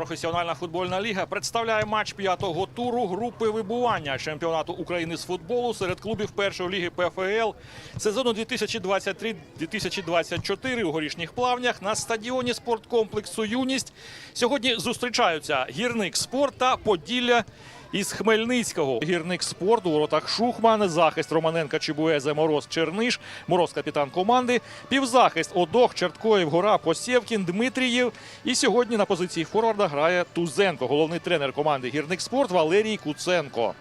Професіональна футбольна ліга представляє матч п'ятого туру групи вибування чемпіонату України з футболу серед клубів першої ліги ПФЛ сезону 2023-2024 у горішніх плавнях на стадіоні спорткомплексу Юність. Сьогодні зустрічаються гірник спорт та Поділля. Із Хмельницького гірник спорт у воротах Шухман, захист Романенка Чебуезе, Мороз Черниш, Мороз капітан команди, півзахист Одох, Черткоєв, Гора, Посєвкін, Дмитрієв. І сьогодні на позиції форварда грає Тузенко, головний тренер команди Гірник спорт Валерій Куценко.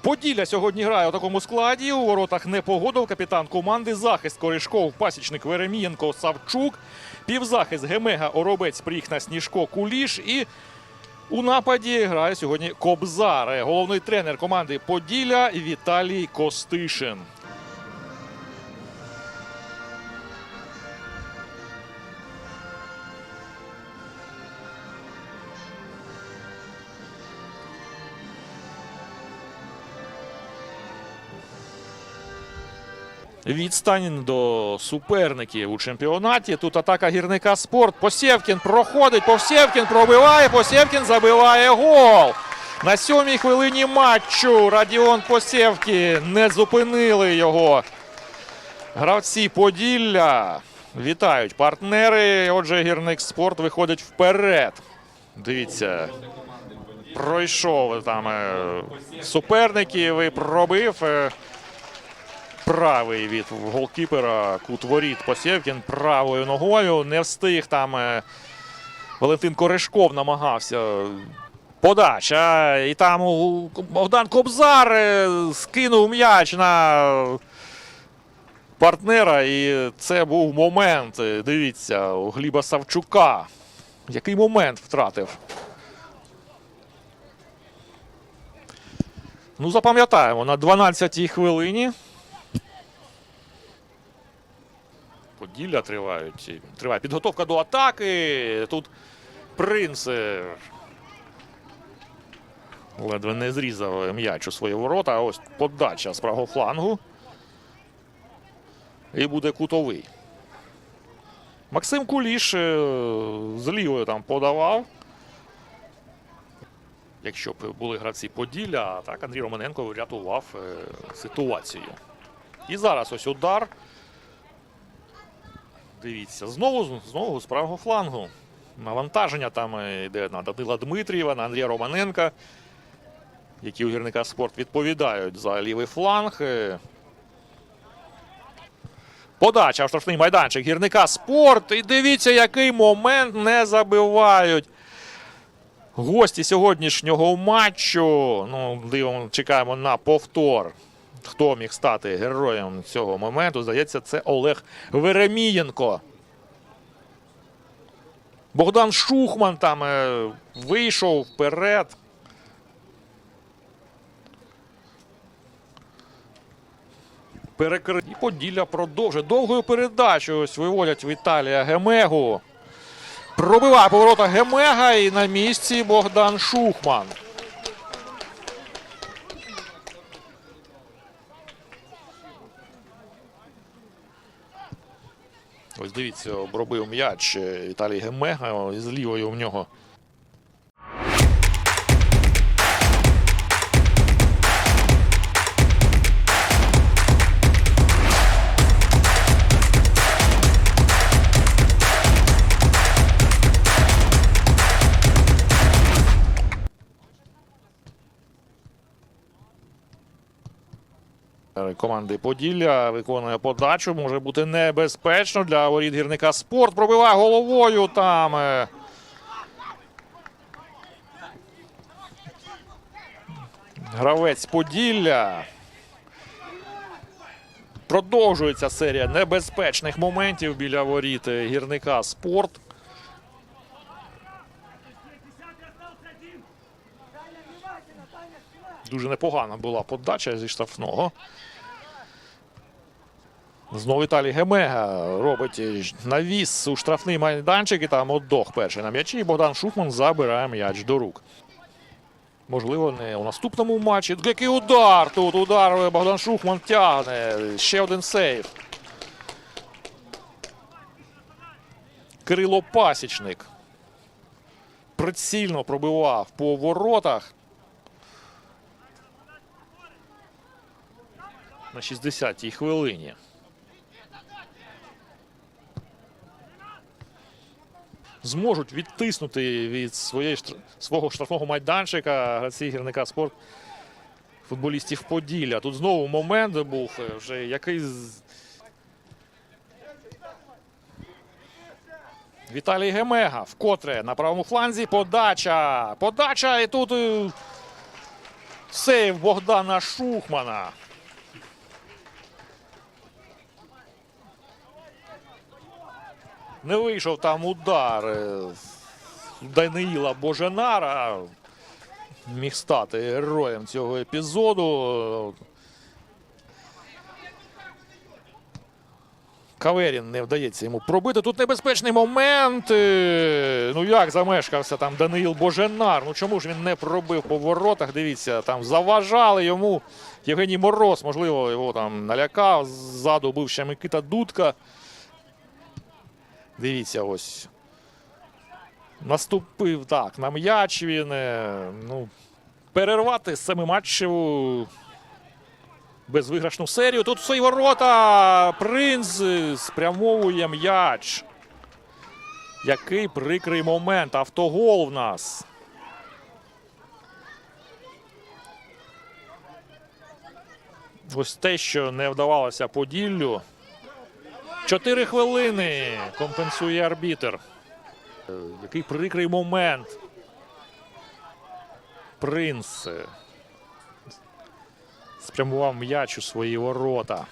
Поділля сьогодні грає у такому складі. У воротах Непогодов, капітан команди, захист Корішков, пасічник Веремієнко, Савчук, півзахист Гемега, Оробець, Пріхна, Сніжко, Куліш і у нападі грає сьогодні Кобзар, головний тренер команди Поділля Віталій Костишин. Відстань до суперників у чемпіонаті. Тут атака гірника спорт. Посєвкін проходить. Посєвкін пробиває. Посєвкін забиває гол. На сьомій хвилині матчу Радіон Посєвкін не зупинили його. Гравці Поділля вітають партнери. Отже, гірник спорт виходить вперед. Дивіться. Пройшов там е, суперників і пробив. Правий від голкіпера кут воріт Посєвкін правою ногою. Не встиг там е, Валентин Корешков намагався. Подача. І там Богдан Кобзар е, скинув м'яч на партнера. І це був момент. е, Дивіться, у Гліба Савчука. Який момент втратив? Ну, запам'ятаємо, на 12-й хвилині Поділля тривають. Триває підготовка до атаки. Тут принц е, ледве не зрізав м'яч у свої ворота. А ось подача з правого флангу. І буде кутовий. Максим Куліш е, з лівою там подавав. Якщо б були гравці Поділля, так Андрій Романенко врятував е, ситуацію. І зараз ось удар. Дивіться, знову знову з правого флангу. Навантаження там е, йде на Данила Дмитрієва, на Андрія Романенка, які у гірника спорт відповідають за лівий фланг. Е, Подача в штрафний майданчик гірника спорт. І дивіться, який момент не забивають. Гості сьогоднішнього матчу. Ну, дивимо, чекаємо на повтор. Хто міг стати героєм цього моменту? Здається, це Олег Веремієнко. Богдан Шухман там е, вийшов вперед. Перекри... І Поділля продовжує. Довгою передачею ось виводять Віталія Гемегу. Пробиває поворота Гемега і на місці Богдан Шухман. Ось дивіться, обробив м'яч е, Віталій Гемега. З лівою в нього. Команди Поділля виконує подачу. Може бути небезпечно для воріт гірника спорт. Пробиває головою там. е. Гравець Поділля. Продовжується серія небезпечних моментів біля воріт гірника спорт. Дуже непогана була подача зі штрафного. Знову Віталій Гемега робить навіс у штрафний майданчик і там отдох перший на м'ячі. Богдан Шухман забирає м'яч до рук. Можливо, не у наступному матчі. Який удар! Тут удар Богдан Шухман тягне. Ще один сейв. Кирило Пасічник. прицільно пробивав по воротах. На 60-й хвилині. Зможуть відтиснути від своєї свого штрафного майданчика гравці гірника спорт футболістів Поділля. Тут знову момент був е, вже який Віталій Гемега вкотре на правому фланзі. Подача. Подача. І тут е, сейв Богдана Шухмана. Не вийшов там удар е, Даниїла Боженара. Міг стати героєм цього епізоду. Каверін не вдається йому пробити. Тут небезпечний момент. Е, Ну як замешкався там Даниїл Боженар. Ну чому ж він не пробив по воротах? Дивіться, там заважали йому. Євгеній Мороз, можливо, його там налякав. Ззаду був ще Микита Дудка. Дивіться, ось. Наступив так на м'яч він. е, Ну, перервати семиматчеву безвиграшну серію. Тут свої ворота принц е, спрямовує м'яч. Який прикрий момент. Автогол в нас. Ось те, що не вдавалося Поділлю. Чотири хвилини компенсує арбітер. Який прикрий момент. Принц спрямував м'яч у свої ворота.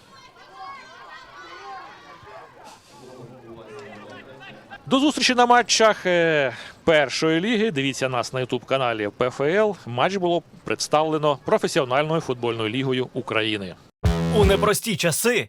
До зустрічі на матчах е, першої ліги. Дивіться нас на ютуб каналі ПФЛ. Матч було представлено професіональною футбольною лігою України. У непрості часи